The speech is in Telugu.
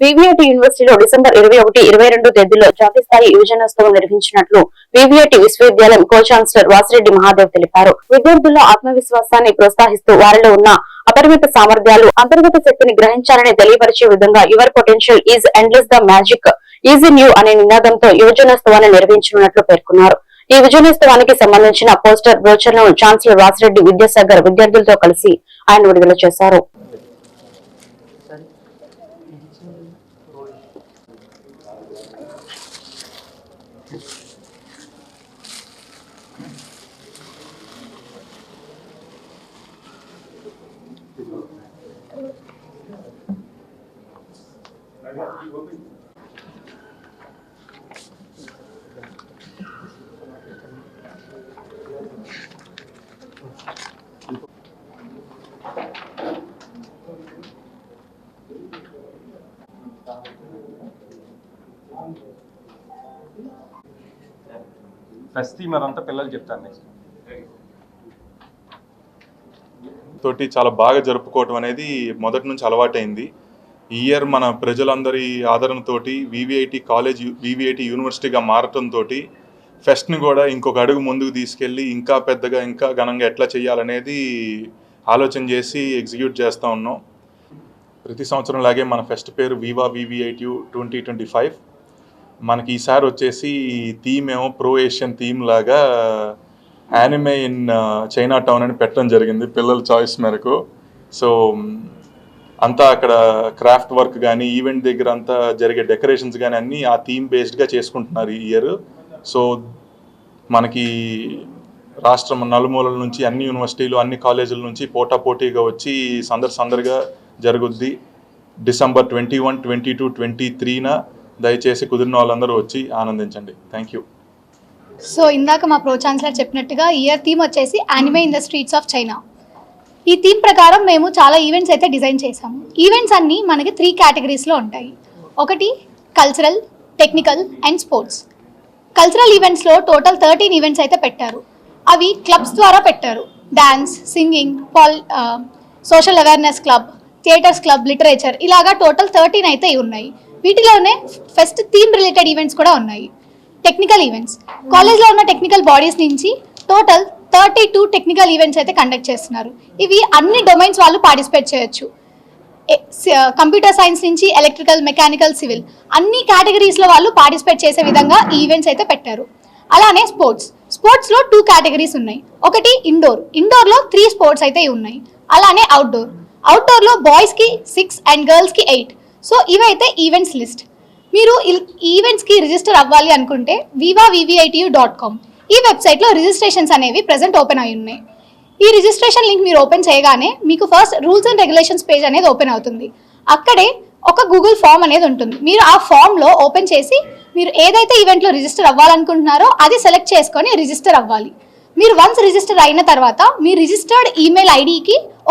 వివిఐటి యూనివర్సిటీలో డిసెంబర్ ఇరవై ఒకటి ఇరవై రెండు తేదీలో జాతీయ స్థాయి యువజనోత్సవం నిర్వహించినట్లు వివిఐటి విశ్వవిద్యాలయం కో ఛాన్సలర్ వాసిరెడ్డి మహాదేవ్ తెలిపారు. విద్యార్థుల్లో ఆత్మవిశ్వాసాన్ని ప్రోత్సహిస్తూ వారిలో ఉన్న అపరిమిత సామర్థ్యాలు అంతర్గత శక్తిని గ్రహించాలని తెలియపరిచే విధంగా your potential is endless the magic is in you అనే నినాదంతో యువజనోత్సవాన్ని నిర్వహించనున్నట్లు పేర్కొన్నారు. ఈ విజయోత్సవానికి సంబంధించిన పోస్టర్ బ్రోచర్లను ఛాన్సలర్ వాసిరెడ్డి విద్యాసాగర్ విద్యార్థులతో కలిసి ఆయన విడుదల చేశారు. I got you open. First theme అదంతా పిల్లలు చెప్తాను నెక్స్ట్ తోటి చాలా బాగా జరుపుకోవటం అనేది మొదటి నుంచి అలవాటైంది. ఈ ఇయర్ మన ప్రజలందరి ఆదరణతోటి వివిఐటి కాలేజ్ వివిఐటి యూనివర్సిటీగా మారటంతో ఫెస్ట్ని కూడా ఇంకొక అడుగు ముందుకు తీసుకెళ్ళి ఇంకా పెద్దగా ఇంకా ఘనంగా ఎట్లా చేయాలనేది ఆలోచన చేసి ఎగ్జిక్యూట్ చేస్తూ ఉన్నాం. ప్రతి సంవత్సరం లాగే మన ఫెస్ట్ పేరు Viva VVIT twenty twenty five మనకి ఈసారి వచ్చేసి థీమ్ ఏమో ప్రో ఏషియన్ థీమ్ లాగా యానిమే ఇన్ చైనా టౌన్ అని పెట్టడం జరిగింది పిల్లల చాయిస్ మేరకు. సో అంతా అక్కడ క్రాఫ్ట్ వర్క్ కానీ ఈవెంట్ దగ్గర అంతా జరిగే డెకరేషన్స్ కానీ అన్నీ ఆ థీమ్ బేస్డ్గా చేసుకుంటున్నారు ఈ ఇయర్. సో మనకి రాష్ట్రం నలుమూలల నుంచి అన్ని యూనివర్సిటీలు అన్ని కాలేజీల నుంచి పోటా పోటీగా వచ్చి సందడి సందడిగా జరుగుద్ది. December twenty one twenty two twenty త్రీన దయచేసి కుదిరిన వాళ్ళందరూ వచ్చి ఆనందించండి. థ్యాంక్ యూ సో ఇందాక మా ప్రో ఛాన్సలర్ చెప్పినట్టుగా ఇయర్ థీమ్ వచ్చేసి anime in the streets of China ఈ థీమ్ ప్రకారం మేము చాలా ఈవెంట్స్ అయితే డిజైన్ చేసాము ఈవెంట్స్ అన్నీ మనకి త్రీ కేటగిరీస్లో ఉంటాయి. ఒకటి cultural technical and sports cultural ఈవెంట్స్లో టోటల్ థర్టీన్ ఈవెంట్స్ అయితే పెట్టారు. అవి క్లబ్స్ ద్వారా పెట్టారు. Dance singing Paul social awareness club theatres club literature ఇలాగా టోటల్ థర్టీన్ అయితే ఉన్నాయి. వీటిలోనే ఫస్ట్ థీమ్ రిలేటెడ్ ఈవెంట్స్ కూడా ఉన్నాయి. టెక్నికల్ ఈవెంట్స్ కాలేజ్లో ఉన్న టెక్నికల్ బాడీస్ నుంచి total thirty two technical events అయితే కండక్ట్ చేస్తున్నారు. ఇవి అన్ని డొమైన్స్ వాళ్ళు పార్టిసిపేట్ చేయొచ్చు. కంప్యూటర్ సైన్స్ నుంచి ఎలక్ట్రికల్ మెకానికల్ సివిల్ అన్ని కేటగిరీస్లో వాళ్ళు పార్టిసిపేట్ చేసే విధంగా ఈవెంట్స్ అయితే పెట్టారు. అలానే స్పోర్ట్స్ స్పోర్ట్స్లో టూ కేటగిరీస్ ఉన్నాయి. ఒకటి ఇండోర్ ఇండోర్లో త్రీ స్పోర్ట్స్ అయితే ఉన్నాయి. అలానే అవుట్డోర్ అవుట్డోర్లో బాయ్స్కి సిక్స్ అండ్ గర్ల్స్కి ఎయిట్ సో ఇవైతే ఈవెంట్స్ లిస్ట్ మీరు ఈవెంట్స్కి రిజిస్టర్ అవ్వాలి అనుకుంటే వివా వివిఐటియు డాట్ కామ్ ఈ వెబ్సైట్లో రిజిస్ట్రేషన్స్ అనేవి ప్రజెంట్ ఓపెన్ అయి ఉన్నాయి. ఈ రిజిస్ట్రేషన్ లింక్ మీరు ఓపెన్ చేయగానే మీకు first rules and regulations page అనేది ఓపెన్ అవుతుంది. అక్కడే ఒక గూగుల్ ఫామ్ అనేది ఉంటుంది. మీరు ఆ ఫామ్లో ఓపెన్ చేసి మీరు ఏదైతే ఈవెంట్లో రిజిస్టర్ అవ్వాలనుకుంటున్నారో అది సెలెక్ట్ చేసుకొని రిజిస్టర్ అవ్వాలి. మీరు వన్స్ రిజిస్టర్ అయిన తర్వాత మీ రిజిస్టర్డ్ ఈమెయిల్ ఐడికి ఒక